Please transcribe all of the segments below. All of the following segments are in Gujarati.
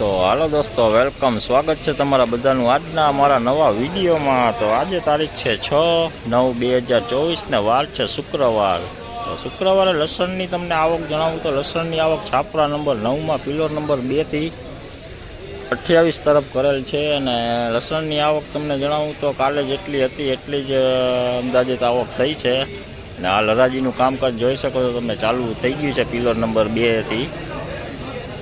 તો હાલો દોસ્તો, વેલકમ. સ્વાગત છે તમારા બધાનું આજના અમારા નવા વિડીયોમાં. તો આજે તારીખ છે છ નવ બે હજાર ચોવીસને વાર છે શુક્રવાર. તો શુક્રવારે લસણની તમને આવક જણાવું તો લસણની આવક છાપરા નંબર નવમાં, પિલોર નંબર બેથી અઠ્યાવીસ તરફ કરેલ છે અને લસણની આવક તમને જણાવું તો કાલે જેટલી હતી એટલી જ અંદાજિત આવક થઈ છે. ને આ લરાજીનું કામકાજ જોઈ શકો છો તમે ચાલુ થઈ ગયું છે પિલર નંબર બેથી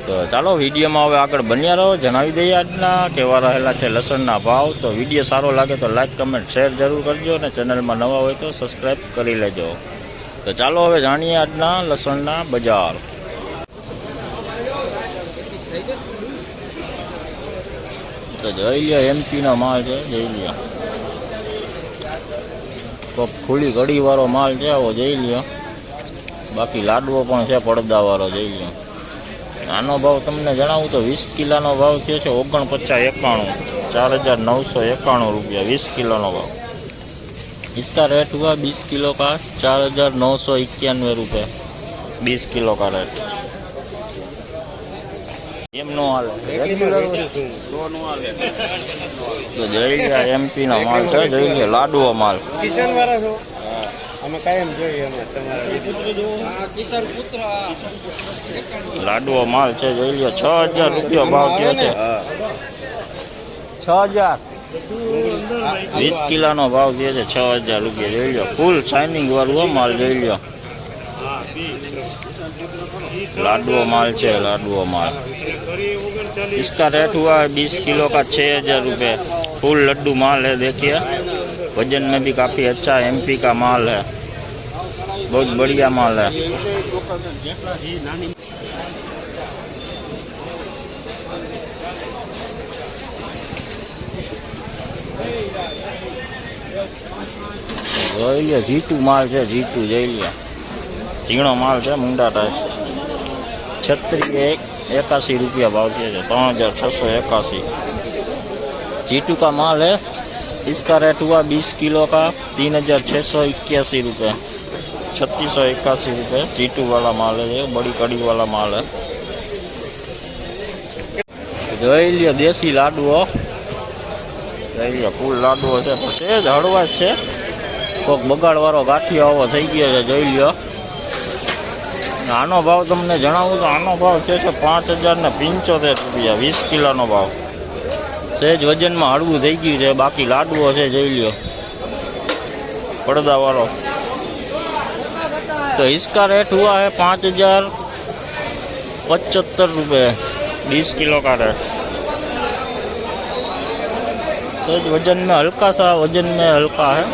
તો ચાલો, વિડીયોમાં હવે આગળ બન્યા રહો. જણાવી દઈએ આજના કેવા રહેલા છે લસણના ભાવ. તો વીડિયો સારો લાગે તો લાઇક કમેન્ટ, શેર જરૂર કરજો અને ચેનલમાં નવા હોય તો સબસ્ક્રાઈબ કરી લેજો. તો ચાલો, હવે જાણીએ આજના લસણના બજાર. તો જોઈ લ્યો, એમપીનો માલ છે, જોઈ લ્યો. તો ખુલ્લી કઢીવાળો માલ છે, આવો જોઈ લ્યો. બાકી લાડવો પણ છે, પડદાવાળો, જોઈ લ્યો. આનો ભાવ તમને જણાવું તો વીસ કિલોનો ભાવ થયો છે ઓગણપચાસ એકાણું ચાર હજાર નવસો એકાણું રૂપિયા વીસ કિલોનો ભાવ इसका रेट हुआ बीस किलो का चार हजार नौ सौ इक्यानवे रुपये बीस किलो का रेट એમ નો હાલે તો જઈ ગયા એમપી નો માલ છે જઈ ગયા લાડવો માલ કિશન વાળા છો અમે કાયમ જોઈએ અમે તમારા લાડવો માલ છે જોઈ લ્યો છ હજાર રૂપિયા ભાવ થયો છે છ હજાર વીસ કિલોનો ભાવ થયો છે છ હજાર રૂપિયા જોઈ લો ફૂલ શાઇનિંગ વાળું હો માલ જોઈ લો लाडुओ माल છે लाडुओ माल इसका रेट हुआ है बीस किलो का छः हजार रुपये फुल लड्डू माल है देखिए वजन में भी काफ़ी अच्छा एमपी का माल है बहुत बढ़िया माल है જોઈએ લે જીતુ માલ છે, જીતુ, જઈ લે ઝીણો માલ છે, મુંડા ટાઈપ. છત્રી એક, એકાસી રૂપિયા ભાવ છે ત્રણ હજાર છસો એકાસી. જીતુ કા માલ હે? इसका रेट हुआ बीस किलो का तीन हजार छः सौ इक्यासी रुपये छत्तीस सौ इक्यासी रुपये जीटू वाला माल है ये बड़ी कड़ी वाला माल है જોઈ લ્યો દેશી લાડવો જોઈ લ્યો ફૂલ લાડવો છે પણ સેજ હળવા જ છે કોઈક બગાડવાળો ગાંઠિયો આવો થઈ ગયો છે જોઈ લ્યો આનો ભાવ તમને જણાવું તો આનો ભાવ છે છે પાંચ હજાર ને પંચોતેર રૂપિયા વીસ કિલોનો ભાવ સહેજ વજનમાં હળવું થઈ ગયું છે બાકી લાડવો છે જોઈ લ્યો પડદાવાળો तो इसका रेट हुआ है पाँच हजार पचहत्तर रुपये बीस किलो का रेट सहेज वजन में हल्का सा वजन में हल्का है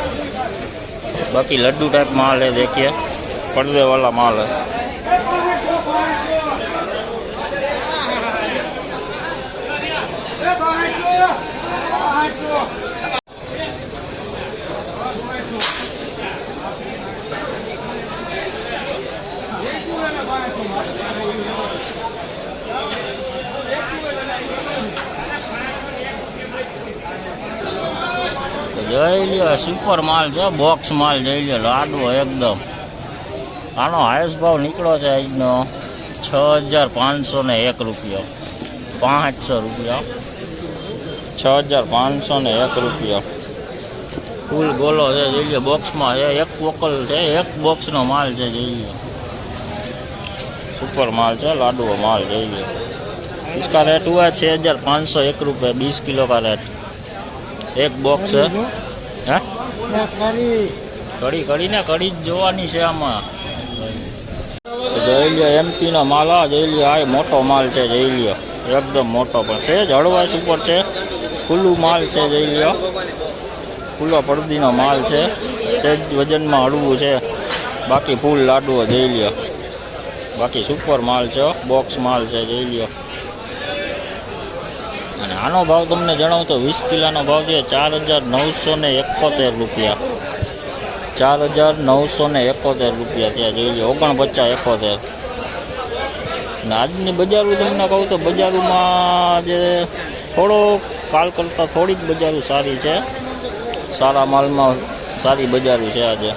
बाकी लड्डू टाइप माल है देखिए पर्दे वाला माल है જોઈ લ્યો સુપર માલ છે બોક્સ માલ જોઈ લ્યો લાડવો એકદમ આનો હાઈએસ્ટ ભાવ નીકળ્યો છે આજનો છ હજાર પાંચસો ને એક રૂપિયો પાંચસો રૂપિયા છ હજાર પાંચસો ને એક રૂપિયો ફૂલ ગોલો છે જોઈ લ્યો બોક્સમાં છે એક બોકલ છે એક બોક્સનો માલ છે જોઈ લ્યો સુપર માલ છે લાડવો माल જોઈ લ્યો इसका रेट हुआ है छः हज़ार पाँच सौ एक रुपये बीस किलो का रेट એક બોક્સ છે. હે? કડી કડી ને કડી જ જોવાની છે આમાં. જોઈ લ્યો એમપી નો માલ આ જઈ લ્યો આ મોટો માલ છે જઈ લ્યો. એકદમ મોટો પણ છે. જ હળવાશ ઉપર છે. ખુલ્લું માલ છે જઈ લ્યો. ખુલ્લો પડદીનો માલ છે. તે જ વજનમાં હળવું છે. બાકી ફૂલ લાડુઓ જઈ લ્યો. બાકી સુપર માલ છે બોક્સ માલ છે જઈ લ્યો. આનો ભાવ તમને જણાવું તો વીસ કિલાનો ભાવ છે ચાર હજાર નવસો ને એકોતેર રૂપિયા. ચાર હજાર નવસો ને એકોતેર રૂપિયા ત્યાં જોઈ લો, ઓગણપચાસ એકોતેર. અને આજની બજારું તમને કહું તો બજારોમાં જે થોડો કાલ કરતાં થોડીક બજારો સારી છે. સારા માલમાં સારી બજારો છે આજે.